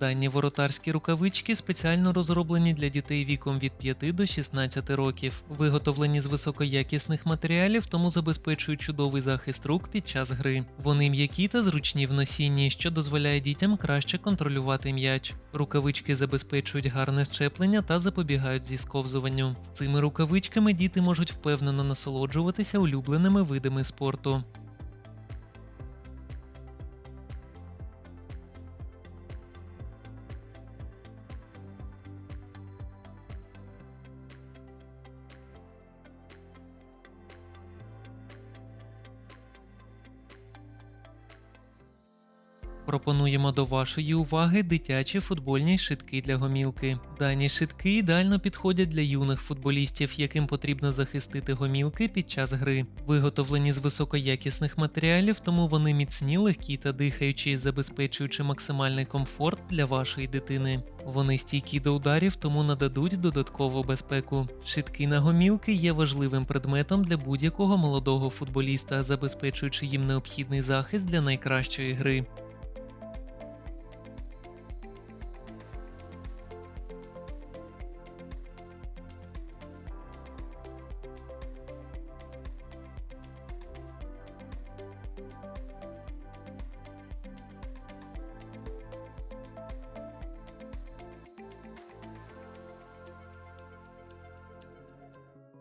Дані воротарські рукавички спеціально розроблені для дітей віком від 5 до 16 років. Виготовлені з високоякісних матеріалів, тому забезпечують чудовий захист рук під час гри. Вони м'які та зручні в носінні, що дозволяє дітям краще контролювати м'яч. Рукавички забезпечують гарне щеплення та запобігають зісковзуванню. З цими рукавичками діти можуть впевнено насолоджуватися улюбленими видами спорту. Пропонуємо до вашої уваги дитячі футбольні шитки для гомілки. Дані шитки ідеально підходять для юних футболістів, яким потрібно захистити гомілки під час гри. Виготовлені з високоякісних матеріалів, тому вони міцні, легкі та дихаючі, забезпечуючи максимальний комфорт для вашої дитини. Вони стійкі до ударів, тому нададуть додаткову безпеку. Шитки на гомілки є важливим предметом для будь-якого молодого футболіста, забезпечуючи їм необхідний захист для найкращої гри.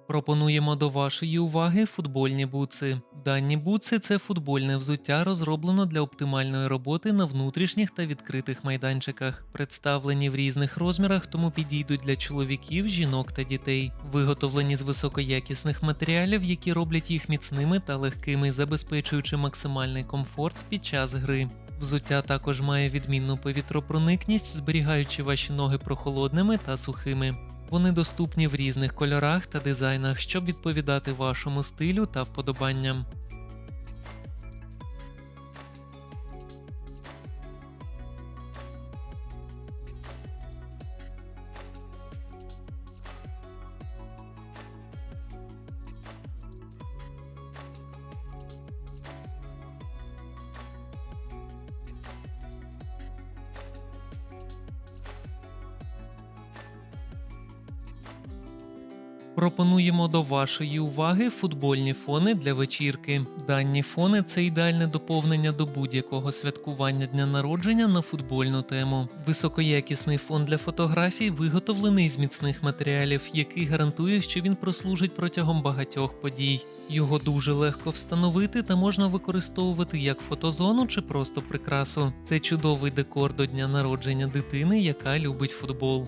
Пропонуємо до вашої уваги футбольні бутси. Дані бутси це футбольне взуття, розроблено для оптимальної роботи на внутрішніх та відкритих майданчиках. Представлені в різних розмірах, тому підійдуть для чоловіків, жінок та дітей. Виготовлені з високоякісних матеріалів, які роблять їх міцними та легкими, забезпечуючи максимальний комфорт під час гри. Взуття також має відмінну повітропроникність, зберігаючи ваші ноги прохолодними та сухими. Вони доступні в різних кольорах та дизайнах, щоб відповідати вашому стилю та вподобанням. Пропонуємо до вашої уваги футбольні фони для вечірки. Дані фони це ідеальне доповнення до будь-якого святкування дня народження на футбольну тему. Високоякісний фон для фотографій виготовлений з міцних матеріалів, який гарантує, що він прослужить протягом багатьох подій. Його дуже легко встановити та можна використовувати як фотозону чи просто прикрасу. Це чудовий декор до дня народження дитини, яка любить футбол.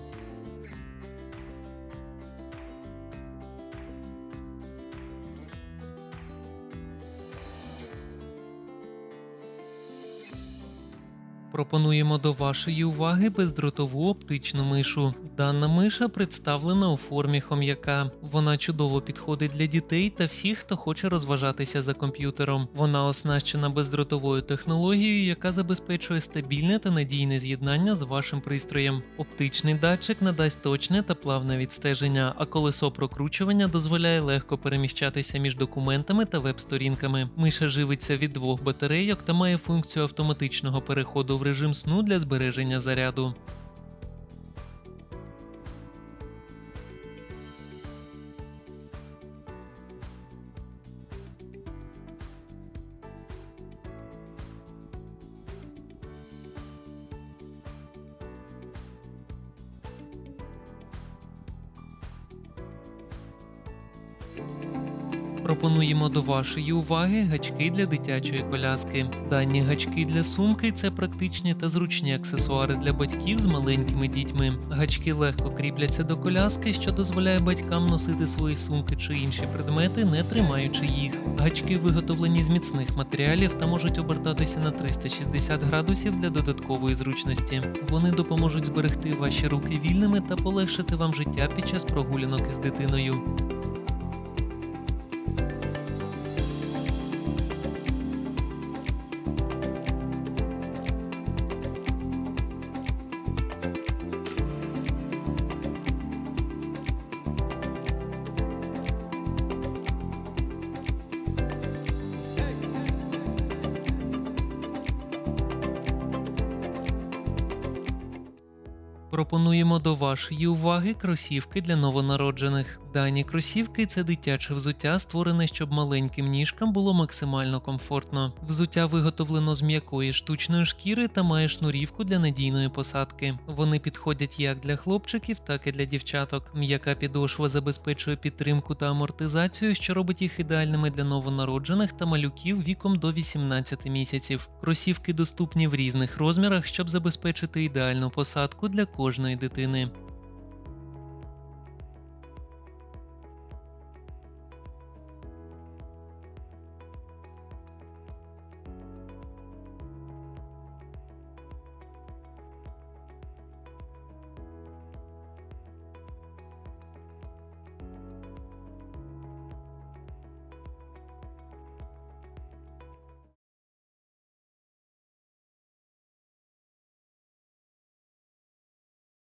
Пропонуємо до вашої уваги бездротову оптичну мишу. Дана миша представлена у формі хом'яка. Вона чудово підходить для дітей та всіх, хто хоче розважатися за комп'ютером. Вона оснащена бездротовою технологією, яка забезпечує стабільне та надійне з'єднання з вашим пристроєм. Оптичний датчик надасть точне та плавне відстеження, а колесо прокручування дозволяє легко переміщатися між документами та веб-сторінками. Миша живиться від двох батарейок та має функцію автоматичного переходу в режим сну для збереження заряду. Пропонуємо до вашої уваги гачки для дитячої коляски. Дані гачки для сумки це практичні та зручні аксесуари для батьків з маленькими дітьми. Гачки легко кріпляться до коляски, що дозволяє батькам носити свої сумки чи інші предмети, не тримаючи їх. Гачки виготовлені з міцних матеріалів та можуть обертатися на 360 градусів для додаткової зручності. Вони допоможуть зберегти ваші руки вільними та полегшити вам життя під час прогулянок із дитиною. Пропонуємо до вашої уваги кросівки для новонароджених. Дані кросівки це дитяче взуття, створене, щоб маленьким ніжкам було максимально комфортно. Взуття виготовлено з м'якої штучної шкіри та має шнурівку для надійної посадки. Вони підходять як для хлопчиків, так і для дівчаток. М'яка підошва забезпечує підтримку та амортизацію, що робить їх ідеальними для новонароджених та малюків віком до 18 місяців. Кросівки доступні в різних розмірах, щоб забезпечити ідеальну посадку для кожної дитини.